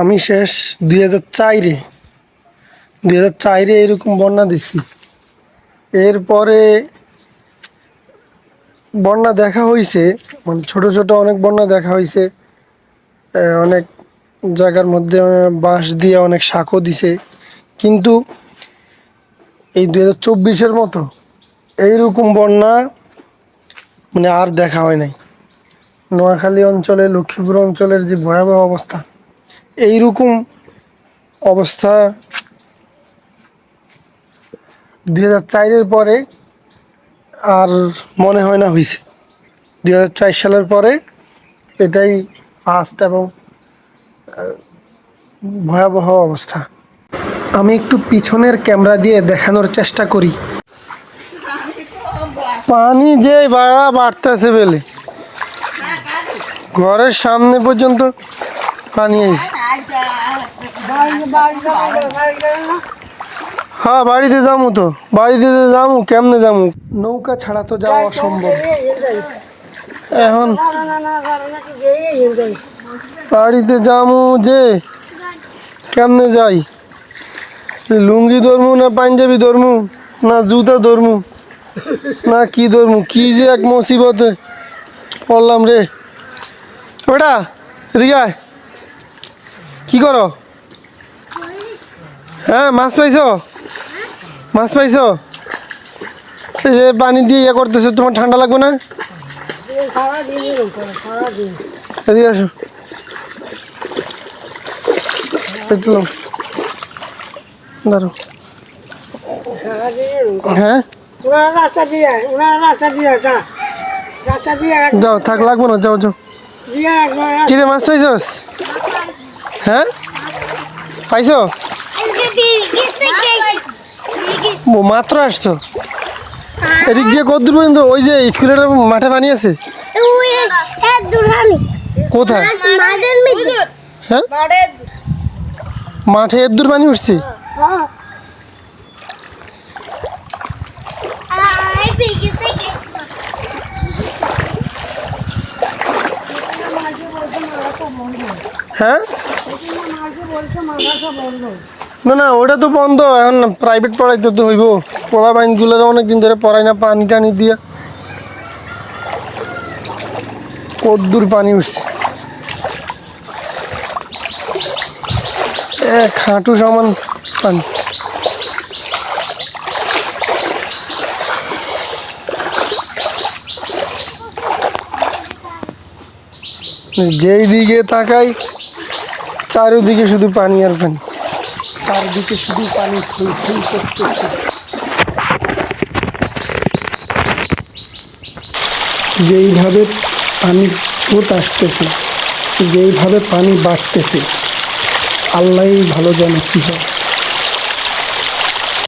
আমি শেষ দুই হাজার চারে। দুই হাজার চারে এরকম বন্যা দেখছি। এরপরে বন্যা দেখা হয়েছে মানে ছোট ছোট অনেক বন্যা দেখা হয়েছে অনেক জায়গার মধ্যে বাঁশ দিয়ে অনেক শাঁখও দিছে। কিন্তু এই দুই হাজার চব্বিশের মতো এইরকম বন্যা মানে আর দেখা হয় নাই। নোয়াখালী অঞ্চলে, লক্ষ্মীপুর অঞ্চলের যে ভয়াবহ অবস্থা এইরকম অবস্থা দুই হাজার চারের পরে আর মনে হয় না হয়েছে দুই হাজার চার সালের পরে এটাই ফার্স্ট এবং ভয়াবহ অবস্থা। আমি একটু পিছনের ক্যামেরা দিয়ে দেখানোর চেষ্টা করি। পানি যে বাড়া বাড়তেছে বেলে। ঘরের সামনে পর্যন্ত পানি আইছে। হ্যাঁ বাড়িতে যামু তো। বাড়িতে যে যামু কেমনে যামু? নৌকা ছাড়া তো যাওয়া অসম্ভব। এখন বাড়িতে যামু যে কেমনে যাই? লুঙ্গি ধরমু না পাঞ্জাবি ধরমু? না জুতা ধরমু? না কি ধরমু? কি যে এক মুসিবতে পড়লাম রে। ওটা এদিকে আয়। কি করো? হ্যাঁ মাছ পাইছো? মাছ পাইছো? এই যে পানি দিয়ে ইয়ে করতেছো, তোমার ঠান্ডা লাগবে না? এদিকে আসো। একটু নাও। হ্যাঁ? যাও, থাক, লাগবো না, যাও যাও। কিরে, মাছ পাইছস? হ্যাঁ? পাইছো? মাত্র আসছো? এদিক দিয়ে কত দূর পর্যন্ত, ওই যে স্কুলের মাঠে পানি আছে কোথায়? হ্যাঁ? মাঠে এর দূর পানি উঠছে? হ্যাঁ? না না, ওটা তো বন্ধ। এখন প্রাইভেট পড়াইতে তো হইব। পড়া বাইনগুলোর অনেক দিন ধরে পড়াই না, পানি টানি দিয়া। কদ্দূর পানি উঠছে। এক হাঁটু সমান পানি। যেই দিকে তাকাই, চারিদিকে শুধু পানি আর পানি। চারিদিকে শুধু পানি ফুল ফুল করতেছে যেইভাবে পানির স্রোত আসতেছে, যেইভাবে পানি বাড়তেছে, আল্লাহই ভালো জানে কী হয়।